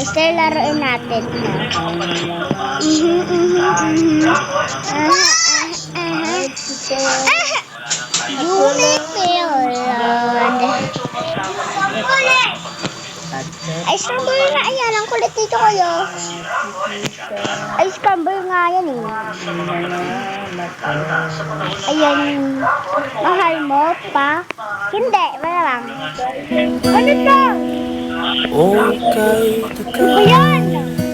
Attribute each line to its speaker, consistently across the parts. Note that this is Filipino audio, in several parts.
Speaker 1: Lester, laruin natin. Mhm, mhm, mhm. Aha, aha, aha. Unicorn. Ay, scramble nga yan. Ang kulit dito kayo. Ay, scramble nga yan eh. Ayan. Mahal mo pa? Hindi, wala lang. Ano to?
Speaker 2: Okay,
Speaker 1: Ano ba?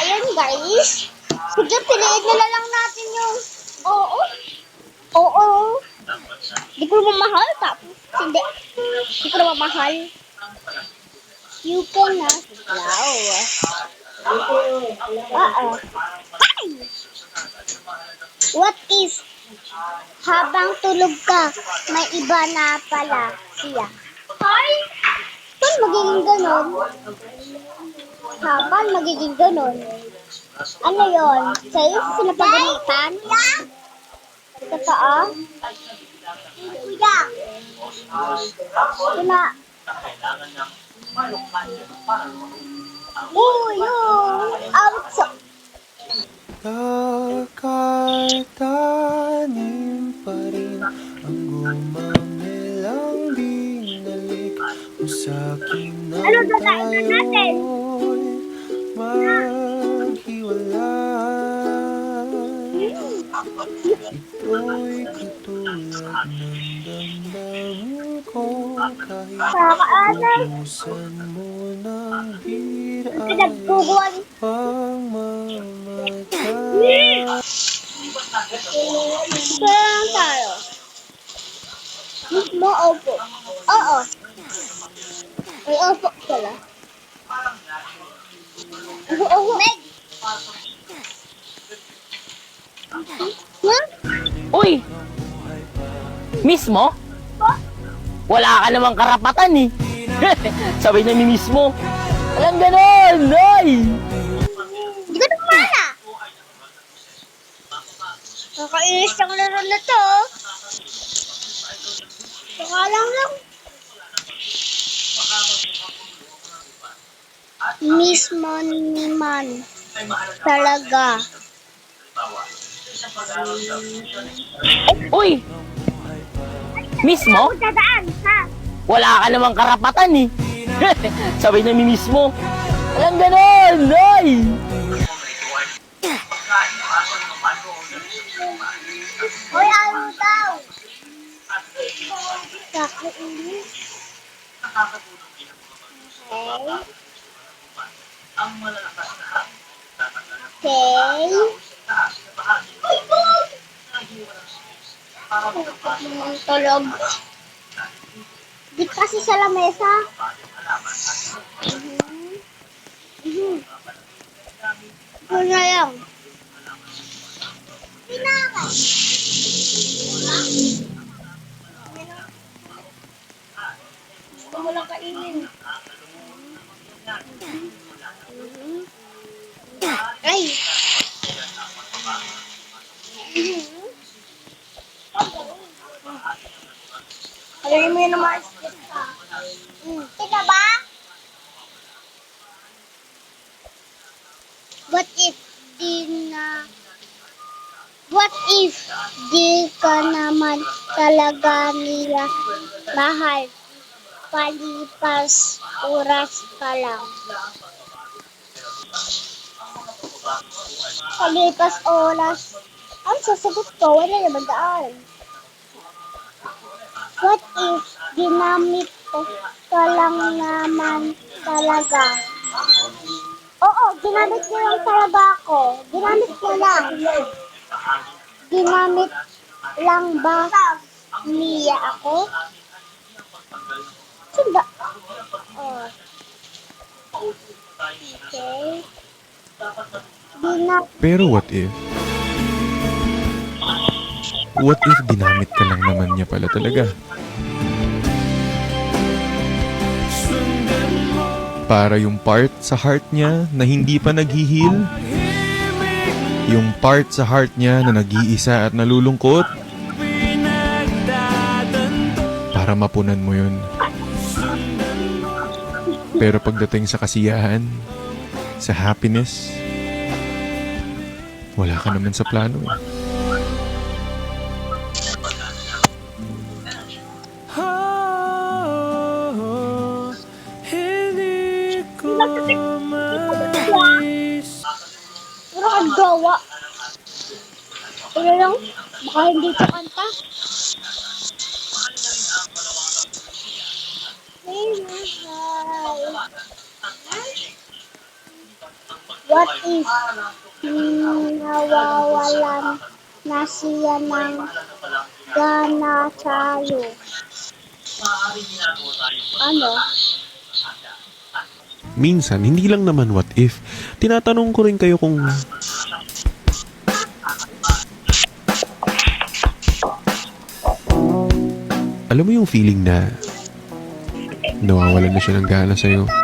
Speaker 1: Ayan guys. Sige, piliin na lang natin yung oo. Oo. Di ko naman mahal. Tapos, hindi. Di ko naman mahal. You can not flow. Oo. Ay! What is habang tulog ka, may iba na pala siya. Ay! Saan magiging ganon? Habang magiging ganon? Ano yon? Sa'yo sinapagalitan? Totoo? Kuya! Sina... Uy, yung outside.
Speaker 2: Kakatanim pa rin ang gumamelang mo akin nang
Speaker 1: Ano dadaanan natin?
Speaker 2: maghiwalay. Ito'y katulad ng damdamin ko kahit ubusan mo ng bira'y
Speaker 1: Pinagkukuhan.
Speaker 2: pagmamatay.
Speaker 1: Saan tayo? Mismo opo. Oo. Pala. Oo, oo. Meg! Huh?
Speaker 3: Uy! Mismo? Wala ka namang karapatan eh. Sabi na ni mismo. Alam ganon! Ay!
Speaker 1: Hindi ko na kumala. Nakainis ang laro na to. Saka lang lang. Mismo ni man. Talaga.
Speaker 3: Uy! Mismo?
Speaker 1: Ako dadaan, ha?
Speaker 3: Wala ka namang karapatan eh. Sabi na mismo. Alam ganon! Ay!
Speaker 1: Hoy, ano daw? Kakainis. Okay. Okay. Tulog. Di kasi sa lamesa. Mhm. Mhm. Ito na lang. Pinakay. Gusto mo lang kainin. Ay! Alam mo yun naman. Tika ba? What if di na... What if di ka naman talaga nila mahal? Palipas oras ka lang. Palipas oras. Ang sasagot ko, wala naman daan. What if ginamit ka lang naman talaga? Oo, ginamit ko lang talaga ako. Ginamit ko lang. Ginamit lang ba niya ako? Sanda. Oh. Okay.
Speaker 4: Pero what if? What if ginamit ka lang naman niya pala talaga? Para yung part sa heart niya na hindi pa naghihil? Yung part sa heart niya na nag-iisa at nalulungkot? Para mapunan mo yun. Pero pagdating sa kasiyahan, sa happiness, wala ka naman sa plano eh.
Speaker 1: Puro kang gawa. Pero lang, baka hindi ko kanta. What if nawawalan na siya ng gana sa'yo? Ano?
Speaker 4: Minsan, hindi lang naman what if. Tinatanong ko rin kayo kung... Alam mo yung feeling na nawawalan na siya ng gana sa'yo?